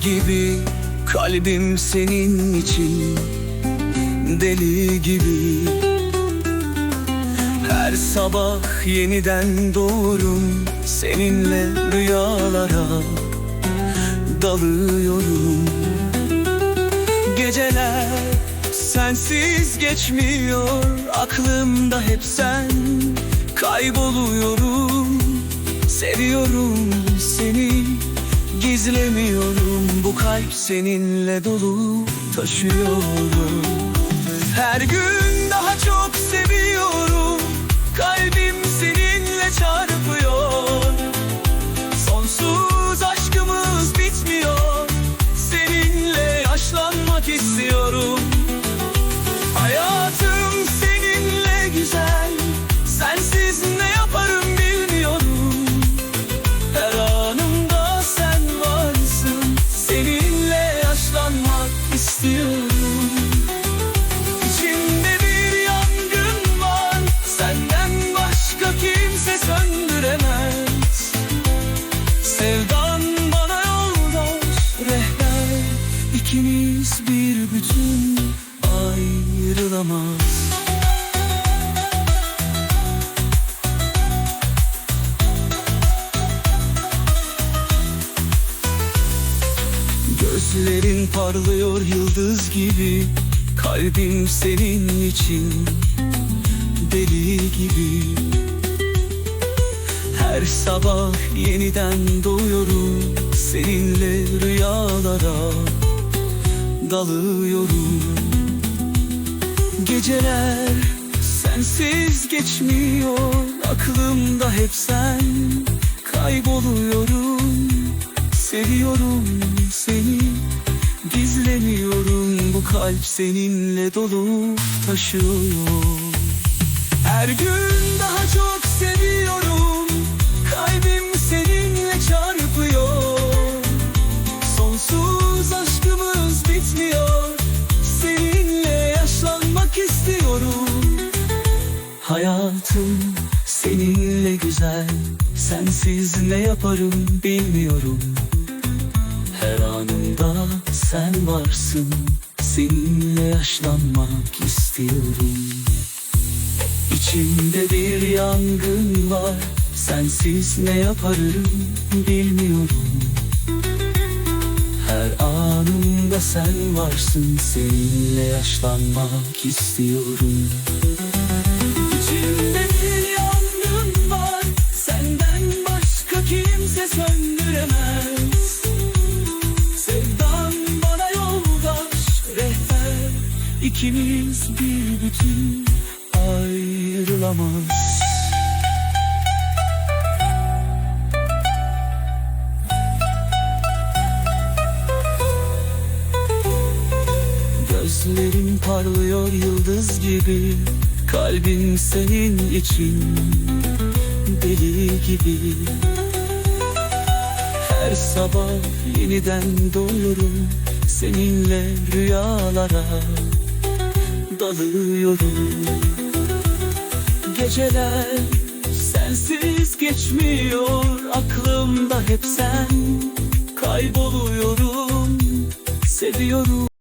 gibi Kalbim senin için. Deli gibi. Her sabah yeniden doğurum Seninle rüyalara. Dalıyorum. Geceler sensiz geçmiyor Aklımda hep sen. Kayboluyorum Seviyorum Gizlemiyorum bu kalp seninle dolu taşıyorum. Her gün daha çok seviyorum Kalbim seninle çarpıyor. Sonsuz aşkımız bitmiyor Seninle yaşlanmak istiyorum bütün ayrılamaz. Gözlerin parlıyor yıldız gibi Kalbim senin için deli gibi. Her sabah yeniden doğuyorum Seninle rüyalara dalıyorum. Geceler sensiz geçmiyor Aklımda hep sen kayboluyorum. Seviyorum seni Gizlemiyorum bu kalp seninle dolu taşıyor. Her gün daha çok seviyorum Hayatım seninle güzel. Sensiz ne yaparım bilmiyorum. Her anımda sen varsın. Seninle yaşlanmak istiyorum. İçimde bir yangın var. Sensiz ne yaparım bilmiyorum. Her anımda sen varsın. Seninle yaşlanmak istiyorum İkimiz bir bütün ayrılamaz. Gözlerin parlıyor yıldız gibi Kalbim senin için deli gibi. Her sabah yeniden doğuyorum Seninle rüyalara dalıyorum Geceler sensiz geçmiyor Aklımda hep sen kayboluyorum Seviyorum